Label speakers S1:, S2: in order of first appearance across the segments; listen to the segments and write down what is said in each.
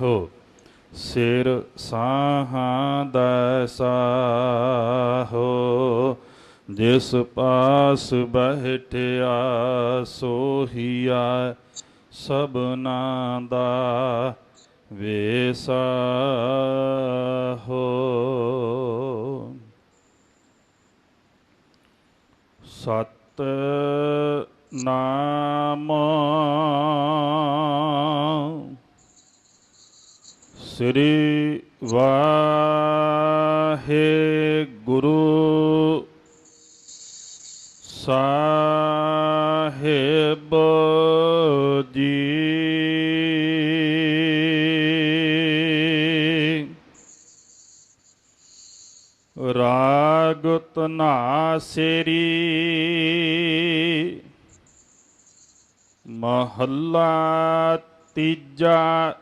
S1: ਹੋ ਸਿਰ ਸਾਹਾਂ ਦੈਸਾ ਹੋ ਜਿਸ ਪਾਸ ਬਹਿਠਿਆ ਸੋਹੀਆ ਸਭਨਾ ਦਾ ਵੇਸਾ ਹੋ ਸਤ ਨਾਮ ਸ੍ਰੀ ਵਾਹਿਗੁਰੂ ਸਾਹਿਬ ਜੀ। ਰਾਗ ਤਨਾਸਰੀ ਮਹੱਲਾ ਤੀਜਾ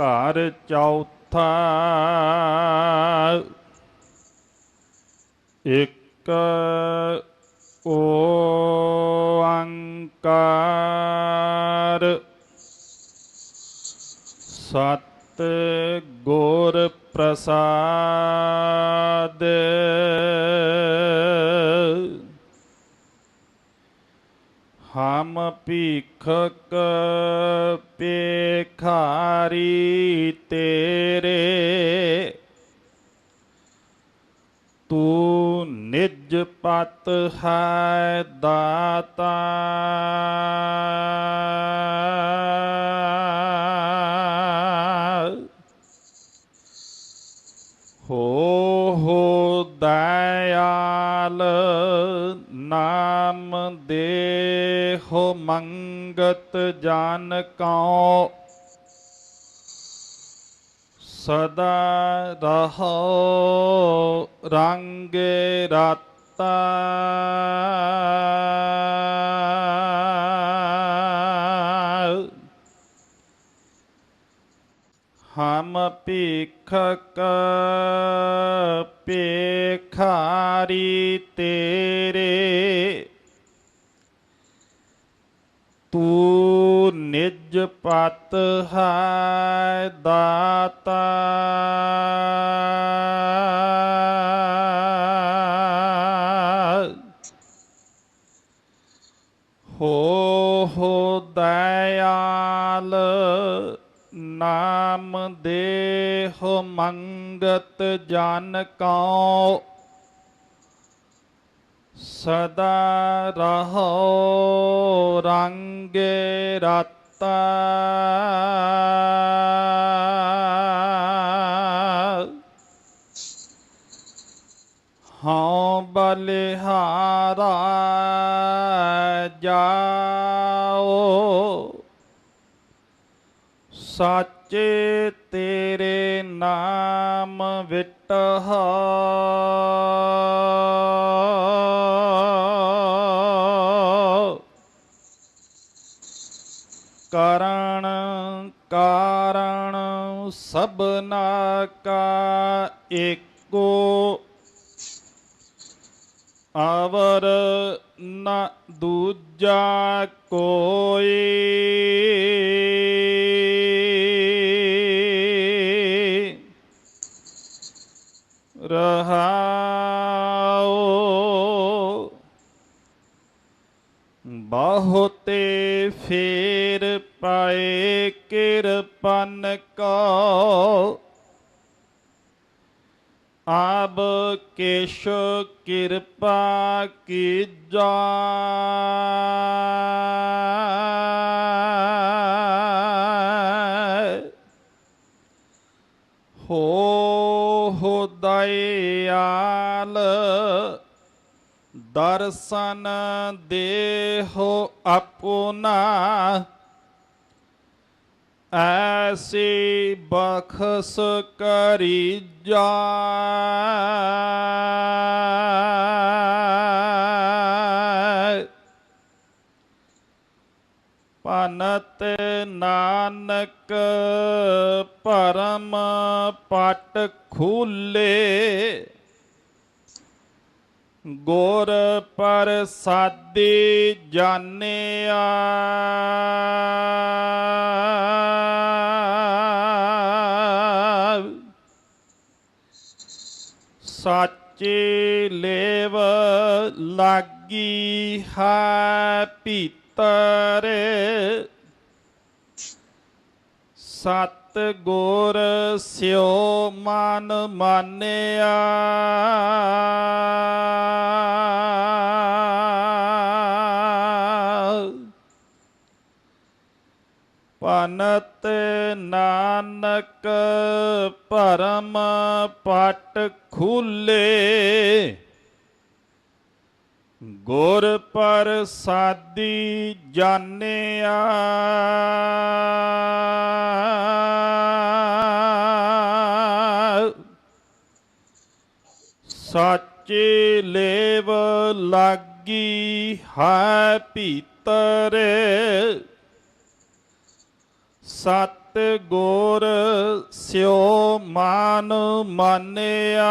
S1: ਘਰ ਚੌਥਾ। ਇੱਕ ਓੰਕਾਰ ਸਤ ਗੁਰ ਪ੍ਰਸਾਦ। ਹਮ ਭੀਖਕ ਪੇਖਾ ਪੇਖਾਰੀ ਤੇਰੇ। ਤੂੰ ਨਿਜ ਪਤ ਹੈ ਦਾਤਾ। ਹੋ ਹੋ ਦਇਆਲ ਨਾਮ ਦੇਹੋ ਮੰਗਤ ਜਨ ਕਉ। ਸਦਾ ਰਹੋ ਰੰਗ ਰਾਤਾ। ਹਮ ਪੀਖਕ ਪੇਖਾਰੀ ਤੇਰੇ ਤੂੰ ਨਿਜ ਪਤ ਹੈ ਦਾਤਾ। ਹੋ ਹੋ ਦਇਆਲ, ਨਾਮ ਦੇਹੁ ਮੰਗਤ ਜਨ ਕਉ। ਸਦਾ ਰਹੋ ਰੰਗ ਰਾਤਾ ਹਉ ਬਲਿਹਾਰਾ ਜਾਓ। ਸਾਚੇ ਤੇਰੇ ਨਾਮ ਵਿਟਹ। ਕਰਣ ਕਾਰਣ ਸਭਨਾ ਕਾ ਏਕੋ। ਅਵਰ ਨ ਦੂਜਾ ਕੋਈ ਬਹੁਤੇ ਫੇਰ ਪਾਏ ਕਿਰਪਨ ਕੋ। ਆਬ ਕੇਸ਼ ਕਿਰਪਾ ਕੀਜਾ ਹੋ ਹੋ ਦਇਆਲ ਦਰਸ਼ਨ ਦੇਹੋ ਆਪਣਾ। ਐਸੀ ਬਖਸ ਕਰੀ ਜਾ। ਪਨਤ ਨਾਨਕ ਪਰਮ ਪਟ ਖੂਲੇ। ਗੁਰ ਪ੍ਰਸਾਦੀ ਜਾਣਿਆ। ਸਾਚੇ ਲੇਵ ਲੱਗੀ ਹੈ ਪੀਤਰੇ ਸਤ ਗੁਰ ਸਿਓ ਮਨ ਮਾਨਿਆ। ਪਨਤ ਨਾਨਕ ਪਰਮ ਪਟ ਖੁੱਲੇ। ਗੁਰ ਪ੍ਰਸਾਦੀ ਜਾਣਿਆ। ਸਾਚੇ ਲੇਵ ਲਾਗੀ ਹੈ ਭੀਤਰ। ਸਤ ਗੁਰ ਸਿਓ ਮਾਨ ਮਾਨਿਆ।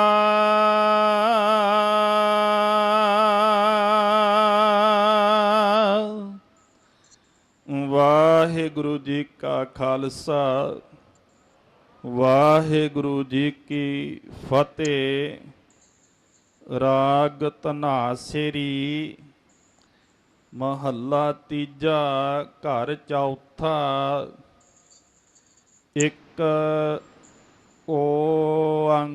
S1: ਵਾਹਿਗੁਰੂ ਜੀ ਕਾ ਖਾਲਸਾ, ਵਾਹਿਗੁਰੂ ਜੀ ਕੀ ਫਤਿਹ। ਰਾਗ ਤਨਾਸਰੀ ਮਹੱਲਾ ਤੀਜਾ, ਘਰ ਚੌਥਾ, ਇੱਕ ਓੰਕਾਰ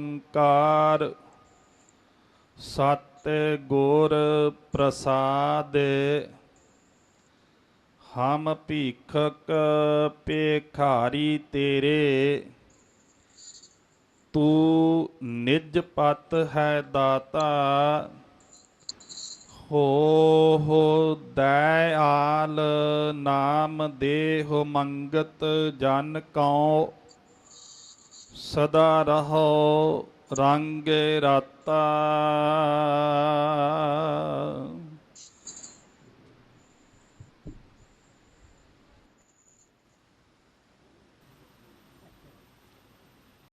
S1: ਸਤ ਗੁਰ ਪ੍ਰਸਾਦ, ਹਮ ਭੀਖਕ ਪੇਖਾਰੀ ਤੇਰੇ ਤੂੰ ਨਿਜ ਪਤ ਹੈ ਦਾਤਾ, ਹੋ ਹੋ ਦਇਆਲ ਨਾਮ ਦੇਹੁ ਮੰਗਤ ਜਨ ਕਉ, ਸਦਾ ਰਹੋ ਰੰਗ ਰਾਤਾ।